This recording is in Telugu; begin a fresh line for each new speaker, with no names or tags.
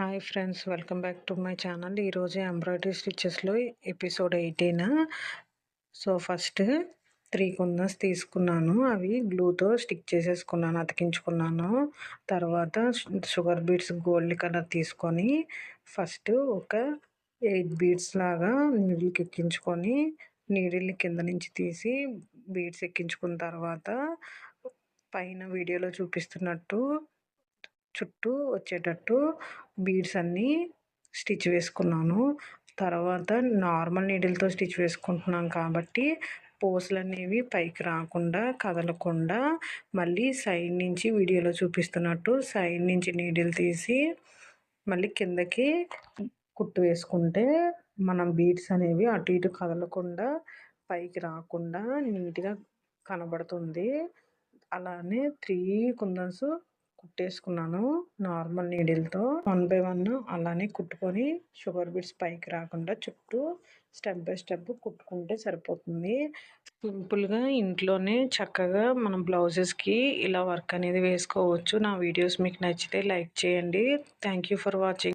Hi friends welcome back to my channel ఈరోజు embroidery స్టిచెస్లో episode eighteen so first three kundans తీసుకున్నాను. అవి గ్లూతో స్టిక్ చేసేసుకున్నాను అతికించుకున్నాను. తర్వాత షుగర్ బీడ్స్ గోల్డ్ కలర్ తీసుకొని ఫస్ట్ ఒక ఎయిట్ బీడ్స్ లాగా నీడిల్కి ఎక్కించుకొని నీడిల్ని కింద నుంచి తీసి బీడ్స్ ఎక్కించుకున్న తర్వాత పైన వీడియోలో చూపిస్తున్నట్టు చుట్టూ వచ్చేటట్టు బీడ్స్ అన్నీ స్టిచ్ వేసుకున్నాను. తర్వాత నార్మల్ నీడిల్తో స్టిచ్ వేసుకుంటున్నాం కాబట్టి పోస్లు అనేవి పైకి రాకుండా కదలకుండా మళ్ళీ సైడ్ నుంచి వీడియోలో చూపిస్తున్నట్టు సైడ్ నుంచి నీడిల్ తీసి మళ్ళీ కిందకి కుట్టు వేసుకుంటే మనం బీడ్స్ అనేవి అటు ఇటు కదలకుండా పైకి రాకుండా నీట్గా కనబడుతుంది. అలానే త్రీ కుందన్స్ కుట్టేసుకున్నాను నార్మల్ నీడిల్తో. వన్ బై వన్ అలానే కుట్టుకొని షుగర్ బీడ్స్ పైకి రాకుండా చుట్టూ స్టెప్ బై స్టెప్ కుట్టుకుంటే సరిపోతుంది. సింపుల్గా ఇంట్లోనే చక్కగా మనం బ్లౌజెస్కి ఇలా వర్క్ అనేది వేసుకోవచ్చు. నా వీడియోస్ మీకు నచ్చితే లైక్ చేయండి. Thank you for watching.